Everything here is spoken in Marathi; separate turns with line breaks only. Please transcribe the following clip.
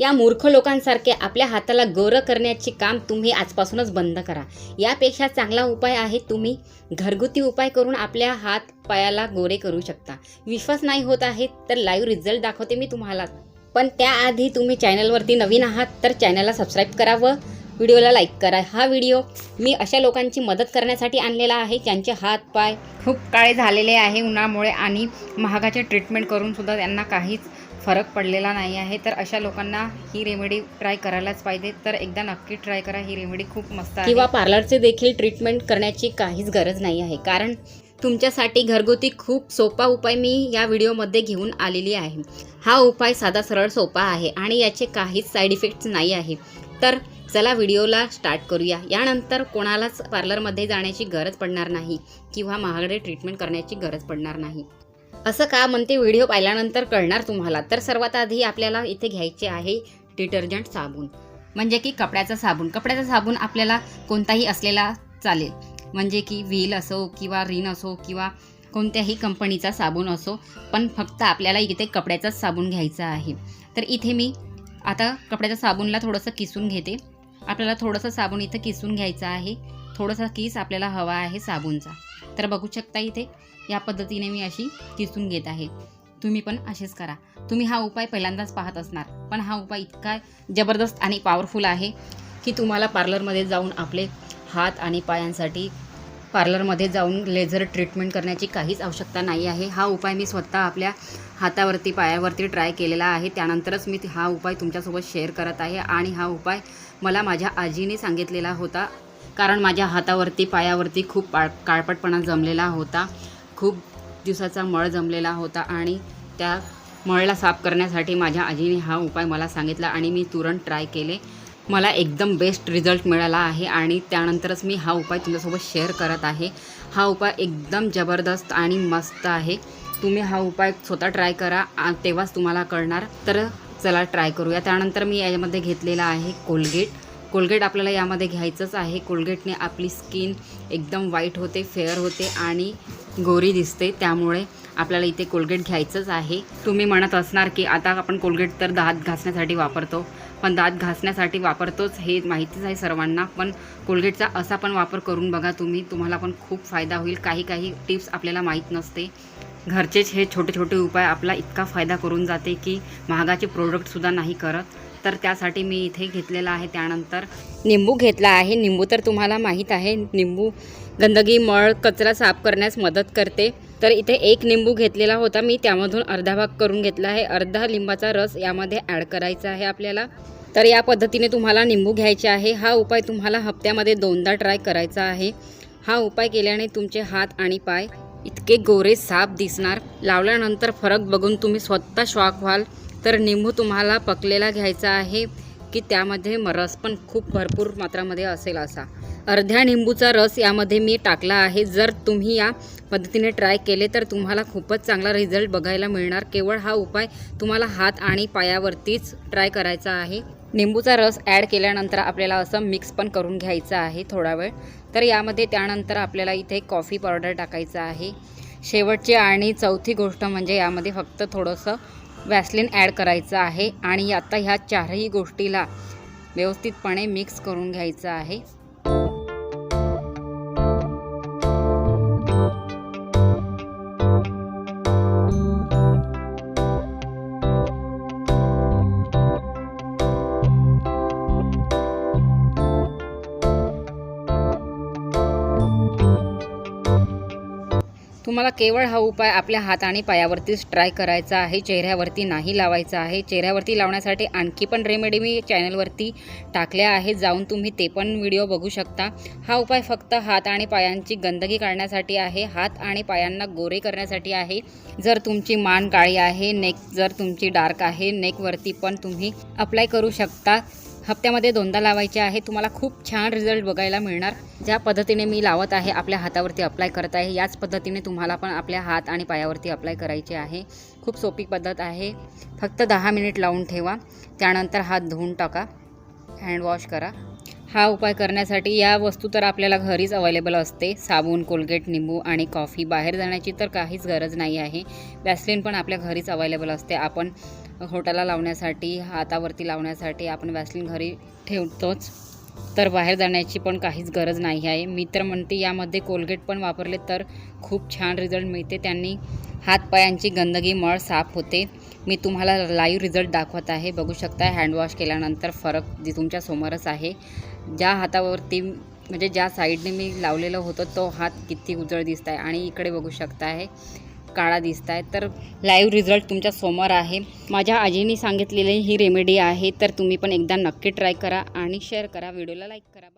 या मूर्ख लोकांसारखे आपल्या हाताला गोरं करण्याचे काम तुम्ही आजपासूनच बंद करा. यापेक्षा चांगला उपाय आहे तुम्ही घरगुती उपाय करून आपल्या हात पायाला गोरे करू शकता. विश्वास नाही होत आहे तर लाईव्ह रिझल्ट दाखवते मी तुम्हाला. पण त्याआधी तुम्ही चॅनलवरती नवीन आहात तर चॅनलला सबस्क्राईब करा व व्हिडिओला लाईक करा. हा व्हिडिओ मी अशा लोकांची मदत करण्यासाठी आणलेला आहे. ज्यांचे हात पाय खूप काळे झालेले आहे उन्हामुळे आणि महागाचे ट्रीटमेंट करूनसुद्धा त्यांना काहीच फरक पडलेला नाही आहे तर अशा लोकांना ही रेमेडी ट्राय करायलाच पाहिजे. तर एकदा नक्की ट्राय करा ही रेमेडी खूप मस्त आहे. किंवा पार्लरचे देखील ट्रीटमेंट करण्याची काहीच गरज नाही आहे. कारण तुमच्यासाठी घरगुती खूप सोपा उपाय मी या व्हिडिओमध्ये घेऊन आलेली आहे. हा उपाय साधा सरळ सोपा आहे आणि याचे काहीच साईड इफेक्ट्स नाही आहे. तर चला व्हिडिओला स्टार्ट करूया. यानंतर कोणालाच पार्लरमध्ये जाण्याची गरज पडणार नाही किंवा महागडे ट्रीटमेंट करण्याची गरज पडणार नाही. असं का म्हणते व्हिडिओ पाहिल्यानंतर कळणार तुम्हाला. तर सर्वात आधी आपल्याला इथे घ्यायचे आहे डिटर्जंट साबण म्हणजे की कपड्याचा साबण कपड्याचा साबण आपल्याला कोणताही असलेला चालेल. म्हणजे की व्हील असो किंवा रिन असो किंवा कोणत्याही कंपनीचा साबण असो पण फक्त आपल्याला इथे कपड्याचाच साबण घ्यायचा आहे. तर इथे मी आता कपड्याच्या साबूनला थोडंसं किसून घेते. आपल्याला थोडंसं साबण इथं किसून घ्यायचं आहे. थोडासा किस आपल्याला हवा आहे साबूनचा. तर बघू शकता इथे या पद्धतीने मी अशी किसून घेत आहे. तुम्ही पण असेच करा. तुम्ही हा उपाय पहिल्यांदाच पाहत असणार. पण हा उपाय इतका जबरदस्त आणि पॉवरफुल आहे की तुम्हाला पार्लरमध्ये जाऊन आपले हात आणि पायांसाठी पार्लरमध्ये जाऊन लेझर ट्रीटमेंट करण्याची काहीच आवश्यकता नाही आहे. हा उपाय मी स्वतः आपल्या हातावरती पायावरती ट्राय केलेला आहे. त्यानंतरच मी हा उपाय तुमच्यासोबत शेअर करत आहे. आणि हा उपाय मला माझ्या आजीने सांगितलेला होता. कारण माझ्या हातावरती पायावरती खूप पाळ काळपटपणा जमलेला होता. खूप दिवसाचा मळ जमलेला होता आणि त्या मळला साफ करण्यासाठी माझ्या आजीने हा उपाय मला सांगितला आणि मी तुरंत ट्राय केले. मला एकदम बेस्ट रिझल्ट मिळाला आहे आणि त्यानंतरच मी हा उपाय तुमच्यासोबत शेअर करत आहे. हा उपाय एकदम जबरदस्त आणि मस्त आहे. तुम्ही हा उपाय स्वतः ट्राय करा तेव्हाच तुम्हाला कळणार. तर चला ट्राय करूया. त्यानंतर मी याच्यामध्ये घेतलेला आहे कोलगेट कोलगेट आपल्याला यामध्ये घ्यायचंच आहे. कोलगेटने आपली स्किन एकदम वाईट होते फेअर होते आणि गोरी दिसते. त्यामुळे आपल्याला इथे कोलगेट घ्यायचंच आहे. तुम्ही म्हणत असणार की आता आपण कोलगेट तर दात घासण्यासाठी वापरतो पण दात घासण्यासाठी वापरतोच हे माहितीच आहे सर्वांना. पण कोलगेटचा असा पण वापर करून बघा तुम्ही तुम्हाला पण खूप फायदा होईल. काही काही टिप्स आपल्याला माहीत नसते. घरचेच हे छोटे छोटे उपाय आपला इतका फायदा करून जाते की महागाचे प्रोडक्टसुद्धा नाही करत. तर त्यासाठी मी इथे घेतलेला आहे त्यानंतर. निंबू घेतला आहे. निंबू तर तुम्हाला माहीत आहे. निंबू गंदगी मळ कचरा साफ करण्यास मदत करते. तर इथे एक निंबू घेतलेला होता. मी त्यामधून अर्धा भाग करून घेतला आहे. अर्धा लिंबाचा रस यामध्ये ॲड करायचा आहे आपल्याला. तर या पद्धतीने तुम्हाला निंबू घ्यायचे आहे. हा उपाय तुम्हाला हप्त्यामध्ये दोनदा ट्राय करायचा आहे. हा उपाय केल्याने तुमचे हात आणि पाय इतके गोरे साफ दिसणार. लावल्यानंतर फरक बघून तुम्ही स्वतः शॉक व्हाल. तर निंबू तुम्हाला पकलेला घ्यायचा आहे की त्यामध्ये रस पण खूप भरपूर मात्रामध्ये असेल असा. अर्ध्या निंबूचा रस यामध्ये मी टाकला आहे. जर तुम्ही या पद्धतीने ट्राय केले तर तुम्हाला खूपच चांगला रिझल्ट बघायला मिळणार. केवळ हा उपाय तुम्हाला हात आणि पायावरतीच ट्राय करायचा आहे. निंबूचा रस ॲड केल्यानंतर आपल्याला असं मिक्स पण करून घ्यायचं आहे थोडा वेळ. तर यामध्ये त्यानंतर आपल्याला इथे कॉफी पावडर टाकायचं आहे. शेवटची आणि चौथी गोष्ट म्हणजे यामध्ये फक्त थोडंसं वॅसलिन ॲड करायचं आहे आणि आता ह्या चारही गोष्टीला व्यवस्थितपणे मिक्स करून घ्यायचं आहे. तुम्हाला केवळ हा उपाय आपल्या हात आणि पायावरतीच ट्राय करायचा आहे चेहऱ्यावरती नाही लावायचा आहे. चेहऱ्यावरती लावण्यासाठी आणखी पण रेमेडी मी चॅनलवरती टाकल्या आहे जाऊन तुम्ही ते पण व्हिडिओ बघू शकता. हा उपाय फक्त हात आणि पायांची गंदगी काढण्यासाठी आहे. हात आणि पायांना गोरे करण्यासाठी आहे. जर तुमची मान काळी आहे नेक जर तुमची डार्क आहे नेकवरती पण तुम्ही अप्लाय करू शकता. हप्त्यामध्ये दोनदा लावायचे आहे. तुम्हाला खूप छान रिझल्ट बघायला मिळणार. ज्या पद्धतीने मी लावत आहे आपल्या हातावरती अप्लाय करत आहे याच पद्धतीने तुम्हाला पण आपल्या हात आणि पायावरती अप्लाय करायचे आहे. खूप सोपी पद्धत आहे. फक्त दहा मिनिट लावून ठेवा. त्यानंतर हात धुवून टाका. हँडवॉश करा. हा उपाय करण्यासाठी या वस्तू तर आपल्याला घरीच अवेलेबल असते. साबण कोलगेट निंबू आणि कॉफी बाहेर जाण्याची तर काहीच गरज नाही आहे. वॅसलिन पण आपल्या घरीच अवेलेबल असते. आपण होटाला लावण्यासाठी हातावरती लावण्यासाठी आपण वॅसलिन घरी ठेवतोच. तर बाहेर जाण्याची पण काहीच गरज नाही आहे. मी तर म्हणते यामध्ये कोलगेट पण वापरले तर खूप छान रिझल्ट मिळते. त्यांनी हातपायांची गंदगी मळ साफ होते. मी तुम्हाला लाईव्ह रिझल्ट दाखवत आहे. बघू शकता हँडवॉश केल्यानंतर फरक जी तुमच्यासमोरच आहे. ज्या हातावरती म्हणजे ज्या साईडने मी लावलेलं होतं तो हात किती उजळ दिसत आहे आणि इकडे बघू शकता आहे काळा दिसत आहे तर लाईव्ह रिझल्ट तुमच्यासमोर आहे. माझ्या आजीने सांगितलेली ही रेमेडी आहे तर तुम्ही पण एकदा नक्की ट्राय करा आणि शेअर करा. व्हिडिओला लाईक करा.